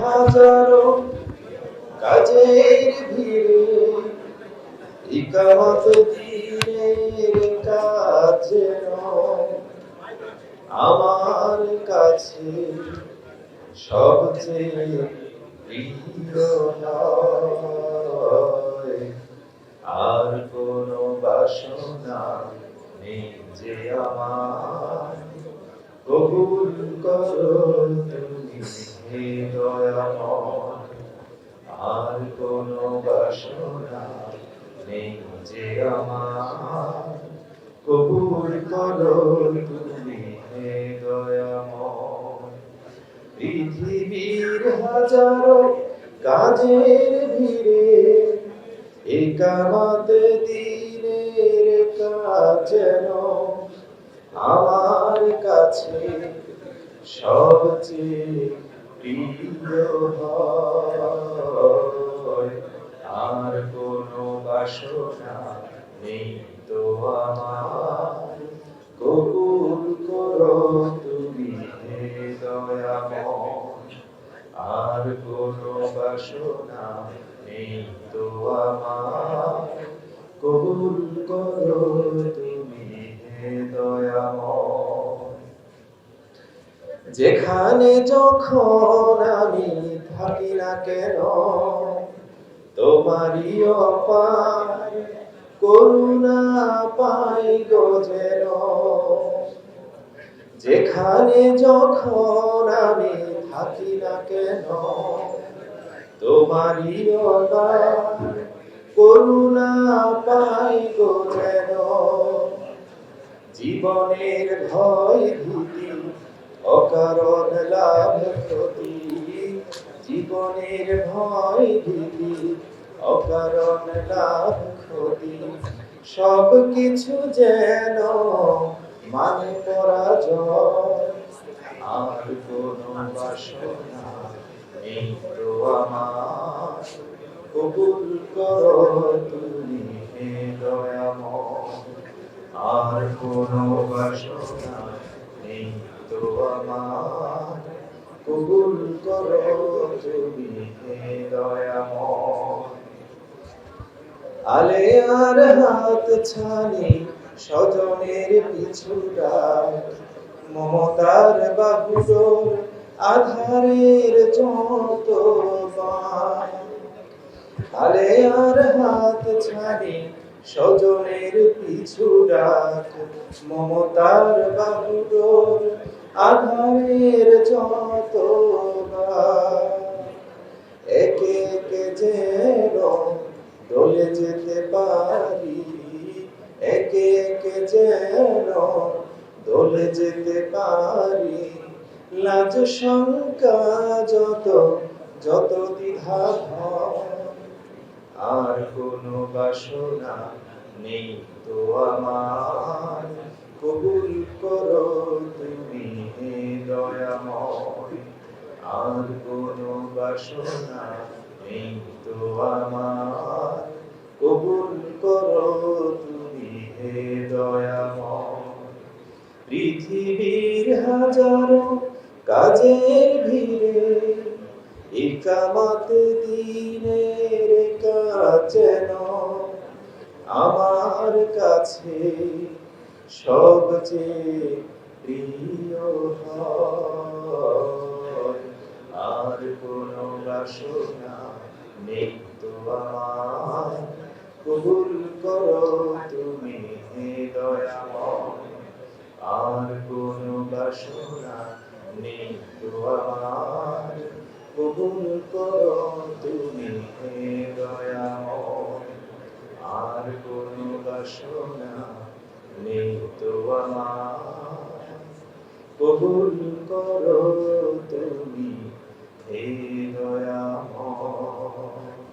হাজারো কাজের ভিড়ে ইকামত দিনের কাজ আমার কাছে সবচেয়ে প্রিয় আর কোনো বাসনা নেই যে আমার কবুল করো তুমি। দয়াময় আর কোনো বাসনা নেই যে আমার কবুল করো তুমি হে দয়াময় পৃথিবীর কাজের ভিড়ে একামত দিনের কাজ আমার কাছে সবচেয়ে প্রিয় আর কোনো বাসনা নেই তো আমার কবুল করো তুমি হে দয়াময় আর কোনো বাসনা নেই তো আমার কবুল করো তুমি হে দয়াময় যেখানে যখন আমি থাকি না কেন, তোমারই অপার করুণা পাই গো যেখানে যখন আমি থাকি না কেন, তোমারই করুণা পাই গো যেন। জীবনের ভয় অকারণ লাভ ক্ষতি জীবনের ভয় ভীতি অকারণ লাভ ক্ষতি সব কিছু যেন মানে পরাজয় আর বাসনা তো আমার। কবুল করো তুমি হে দয়াময়, আর কোনো বাসনা নেই কবুল করো তুমি আলে আর হাত ছানি স্বজনের পিছু মমতার বাহুডোর আধারের যত। আলে আর হাত ছানি স্বজনের পিছু ডাক, মমতার বাহুডোর আধারের যত একে একে যেন দলে যেতে পারি, একে একে যেন দলে যেতে পারি। লাজ শঙ্কা যত যত দ্বিধা ভয় আর কোনো বাসনা নেই তো আমার। কবুল করো তুমি হে দয়াময়, আর কোনো বাসনা নেই তো আমার। কবুল করো তুমি হে দয়াময়, পৃথিবীর হাজারো কাজের ভিড়ে একামত দিনের যেন আমার কাছে সবচেয়ে প্রিয় আর কোনো বাসনা তো আমার কবুল করো তুমি দয়াময়। আর কোনো বাসনা কবুল করো তুমি হে দয়াময়।